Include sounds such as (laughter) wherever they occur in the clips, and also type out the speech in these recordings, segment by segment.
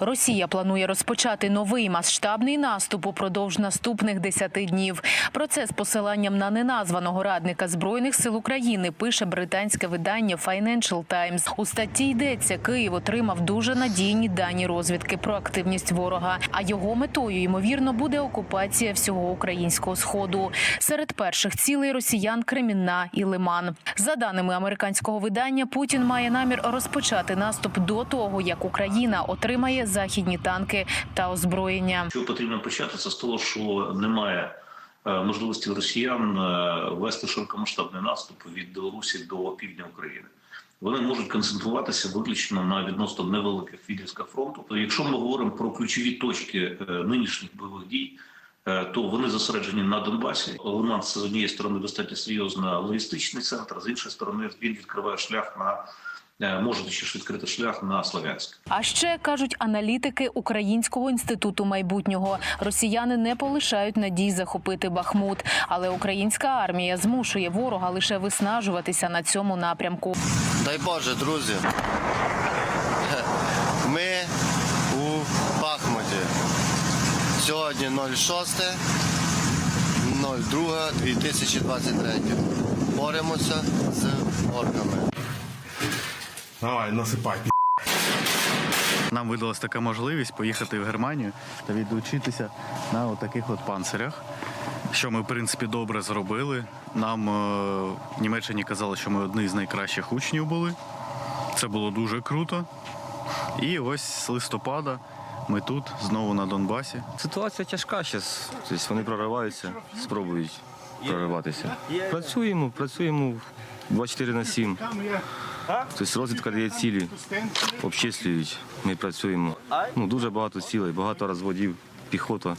Росія планує розпочати новий масштабний наступ упродовж наступних 10 днів. Про це з посиланням на неназваного радника збройних сил України пише британське видання Financial Times. У статті йдеться, Київ отримав дуже надійні дані розвідки про активність ворога. А його метою ймовірно буде окупація всього українського сходу. Серед перших цілей росіян Кремінна і Лиман. За даними американського видання, Путін має намір розпочати наступ до того, як Україна отримає західні танки та озброєння. Що потрібно почати, це з того, що немає е, можливості росіян е, вести широкомасштабний наступ від Білорусі до півдня України. Вони можуть концентруватися виключно на відносно невеликих відрізках фронту. Якщо ми говоримо про ключові точки е, нинішніх бойових дій, то вони зосереджені на Донбасі. Лиман з однієї сторони достатньо серйозна логістичний центр, з іншої сторони він відкриває шлях на е, може ще відкрити шлях на Слов'янськ. А ще кажуть аналітики Українського інституту майбутнього. Росіяни не полишають надій захопити Бахмут, але українська армія змушує ворога лише виснажуватися на цьому напрямку. Дай Боже, друзі. Ми у Бахмуті. Сьогодні 06 02 2023. Боремося з орками. Давай, насипай. Нам видалась така можливість поїхати в Германію та відучитися на таких от панцирях. Що ми, в принципі, добре зробили. Нам е, в Німеччині казали, що ми одні з найкращих учнів були. Це було дуже круто. І ось з листопада ми тут, знову на Донбасі. Ситуація тяжка зараз. Тобто вони прориваються, спробують прориватися. Працюємо, працюємо 24 на 7. Тобто розвідка дає цілі, обчислюють, ми працюємо. Ну, дуже багато цілей, багато розводів, піхота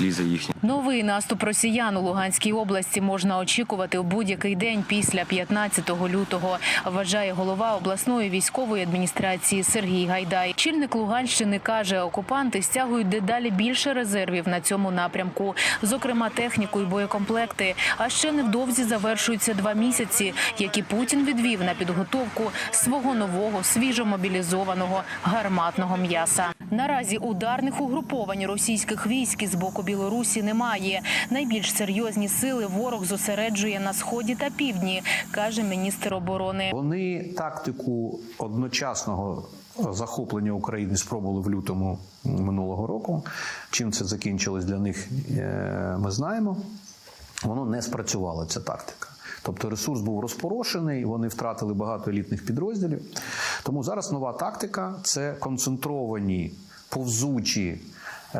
лізе їхня. Новий наступ росіян у Луганській області можна очікувати у будь-який день після 15 лютого. Вважає голова обласної військової адміністрації Сергій Гайдай. Чільник Луганщини каже, окупанти стягують дедалі більше резервів на цьому напрямку, зокрема техніку і боєкомплекти. А ще невдовзі завершуються два місяці, які Путін відвів на підготовку свого нового свіжомобілізованого гарматного м'яса. Наразі ударних угруповань російських військ з боку Білорусі немає. Найбільш серйозні сили ворог зосереджує на сході та півдні, каже міністр оборони. Вони тактику одночасного захоплення України спробували в лютому минулого року. Чим це закінчилось для них, е, ми знаємо. Воно не спрацювала ця тактика. Тобто ресурс був розпорошений, вони втратили багато елітних підрозділів. Тому зараз нова тактика це концентровані повзучі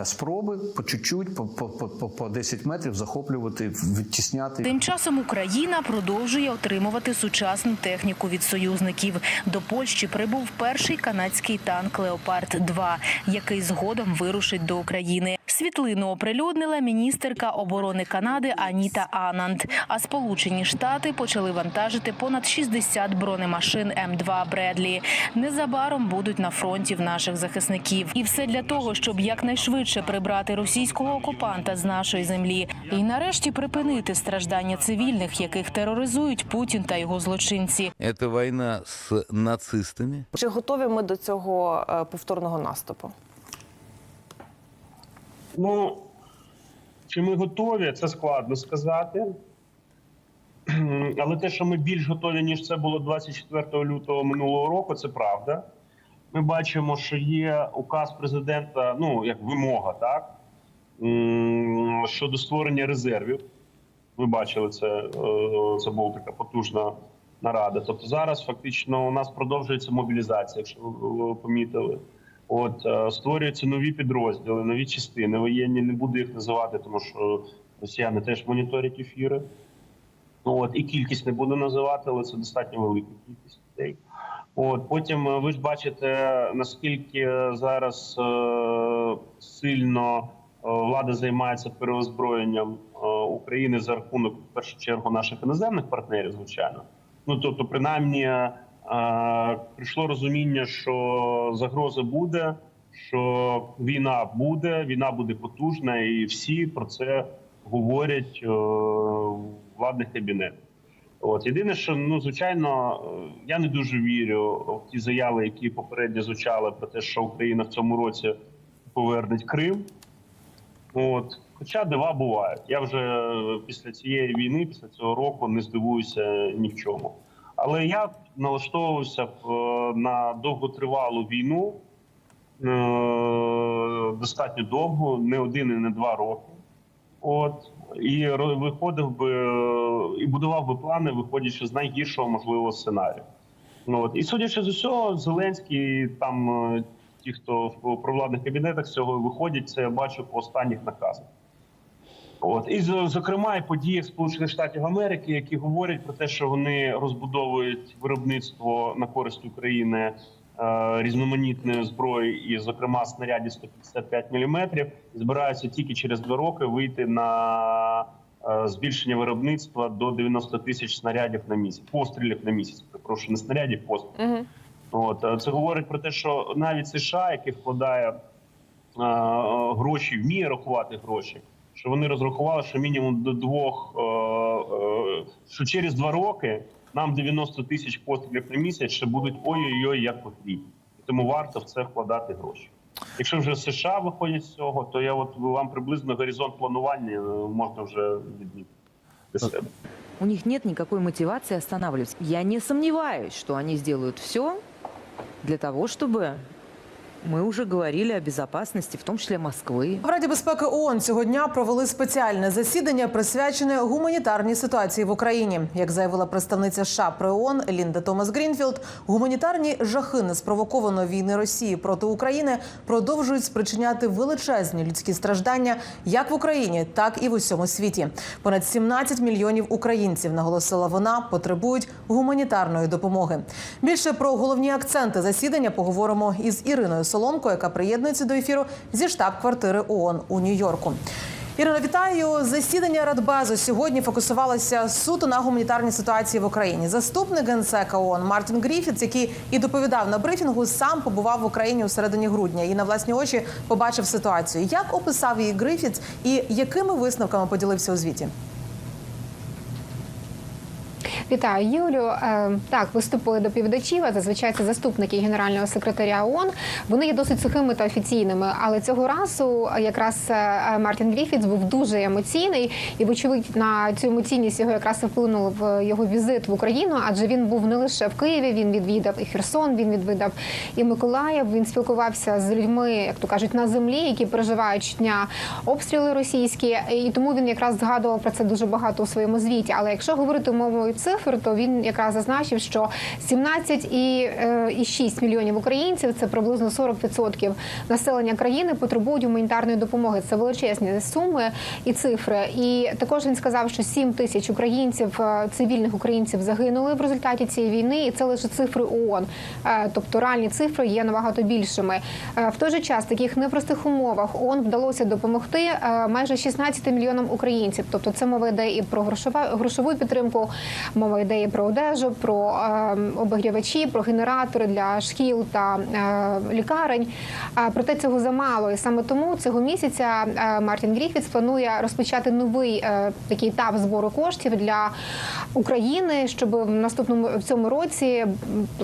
спроби по чуть-чуть, по, по, по, по 10 метрів захоплювати, відтісняти. Тим часом Україна продовжує отримувати сучасну техніку від союзників. До Польщі прибув перший канадський танк Леопард 2 який згодом вирушить до України. Світлину оприлюднила міністерка оборони Канади Аніта Ананд. А Сполучені Штати почали вантажити понад 60 бронемашин М2 Бредлі. Незабаром будуть на фронті в наших захисників. І все для того, щоб якнайшвидше прибрати російського окупанта з нашої землі і нарешті припинити страждання цивільних, яких тероризують Путін та його злочинці. Это война с нацистами. Чи готові ми до цього е, повторного наступу? Ну, чи ми готові, це складно сказати. (clears throat) Але те, що ми більш готові, ніж це було 24 лютого минулого року, це правда. Ми бачимо, що є указ президента, ну, як вимога, так? Щодо створення резервів. Ви бачили це, е, це була така потужна нарада. Тобто зараз фактично у нас продовжується мобілізація, якщо ви ви помітили. От е, створюються нові підрозділи, нові частини. Воєнні не буду їх називати, тому що росіяни теж моніторять ефіри. Ну, От і кількість не буду називати, але це достатньо велика кількість людей. От потім е, ви ж бачите, наскільки зараз е, сильно е, влада займається переозброєнням е, України за рахунок в першу чергу наших іноземних партнерів, звичайно. Ну тобто, принаймні, прийшло розуміння, що загроза буде, що війна буде, війна буде потужна, і всі про це говорять е, в владних кабінетах. От єдине, що ну звичайно, е, я не дуже вірю в ті заяви, які попередньо звучали про те, що Україна в цьому році поверне Крим. От, хоча дива бувають. Я вже е, після цієї війни, після цього року, не здивуюся ні в чому. Але я налаштовувався б, е, на довготривалу війну е, достатньо довго, не один і не два роки. От і виходив би е, і будував би плани, виходячи з найгіршого можливого сценарію. Ну, От. І судячи з усього, Зеленський там ті, хто в провладних кабінетах цього виходять, це я бачу по останніх наказах. От і зокрема і події Сполучених Штатів Америки, які говорять про те, що вони розбудовують виробництво на користь України е, різноманітної зброї, і, зокрема, снарядів 155 мм, збираються тільки через два роки вийти на е, збільшення виробництва до 90 тисяч снарядів на місяць, пострілів на місяць. Прошу не снарядів, пострілів. Угу. От е, це говорить про те, що навіть США, яке вкладає е, е, гроші, вміє рахувати гроші, що вони розрахували, що мінімум до двох, е, е, що через два роки нам 90 тисяч пострілів на місяць ще будуть ой-ой-ой, як потрібно. Тому варто в це вкладати гроші. Якщо вже США виходять з цього, то я от вам приблизно горизонт планування е, можна вже відмітити для себе. У них нет никакой мотивации останавливаться. Я не сомневаюсь, что они сделают все для того, чтобы мы уже говорили о безопасности, в том числе Москвы. В Раді безпеки ООН цього дня провели спеціальне засідання, присвячене гуманітарній ситуації в Україні. Як заявила представниця США при ООН Лінда Томас Грінфілд, гуманітарні жахи неспровокованої війни Росії проти України продовжують спричиняти величезні людські страждання як в Україні, так і в усьому світі. Понад 17 мільйонів українців, наголосила вона, потребують гуманітарної допомоги. Більше про головні акценти засідання поговоримо із Іриною Соломко, яка приєднується до ефіру зі штаб-квартири ООН у Нью-Йорку. Ірино, вітаю. Засідання Радбезу сьогодні фокусувалося суто на гуманітарній ситуації в Україні. Заступник генсека ООН Мартін Гріфіц, який і доповідав на брифінгу, сам побував в Україні у середині грудня і на власні очі побачив ситуацію. Як описав її Гріфіц і якими висновками поділився у звіті? Вітаю, Юлю. Е, Так, виступили доповідачів, а зазвичай це заступники генерального секретаря ООН. Вони є досить сухими та офіційними. Але цього разу якраз е, Мартін Гріфітс був дуже емоційний, і вочевидь на цю емоційність його якраз вплинув його візит в Україну, адже він був не лише в Києві, він відвідав і Херсон, він відвідав і Миколаїв. Він спілкувався з людьми, як то кажуть, на землі, які переживають щодня обстріли російські, і тому він якраз згадував про це дуже багато у своєму звіті. Але якщо говорити мовою цифр, то він якраз зазначив, що 17,6 мільйонів українців це приблизно 40% населення країни потребують гуманітарної допомоги. Це величезні суми і цифри. І також він сказав, що 7 тисяч українців, е, цивільних українців, загинули в результаті цієї війни, і це лише цифри ООН. Е, Тобто реальні цифри є набагато більшими. Е, В той же час в таких непростих умовах ООН вдалося допомогти е, майже 16 мільйонам українців. Тобто це мова йде і про грошову підтримку, мова йде про одежу, про е, обігрівачі, про генератори для шкіл та е, лікарень. А проте цього замало, і саме тому цього місяця е, Мартін Гріфітс планує розпочати новий е, такий етап збору коштів для України, щоб в наступному в цьому році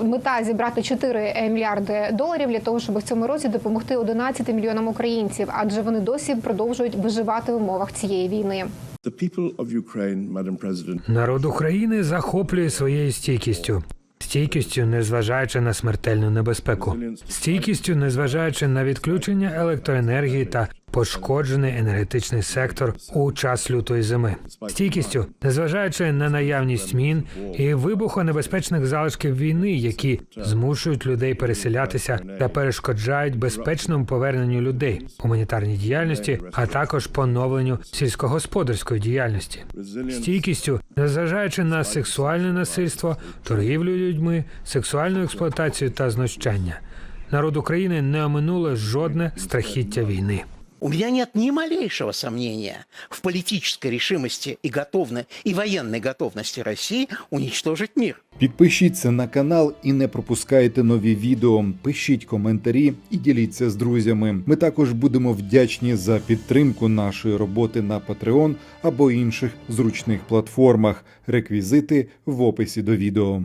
мета зібрати 4 мільярди доларів для того, щоб в цьому році допомогти 11 мільйонам українців, адже вони досі продовжують виживати в умовах цієї війни. Народ України захоплює своєю стійкістю. Стійкістю, незважаючи на смертельну небезпеку, стійкістю, незважаючи на відключення електроенергії та пошкоджений енергетичний сектор у час лютої зими, стійкістю, незважаючи на наявність мін і вибухонебезпечних залишків війни, які змушують людей переселятися та перешкоджають безпечному поверненню людей, гуманітарній діяльності, а також поновленню сільськогосподарської діяльності, стійкістю, незважаючи на сексуальне насильство, торгівлю людьми, сексуальну експлуатацію та знущання. Народ України не оминуло жодне страхіття війни. У меня нет ни малейшего сомнения в политической решимости и, готовно, и военной готовности России уничтожить мир. Підпишіться на канал і не пропускайте нові відео. Пишіть коментарі і діліться з друзями. Ми також будемо вдячні за підтримку нашої роботи на Patreon або інших зручних платформах. Реквізити в описі до відео.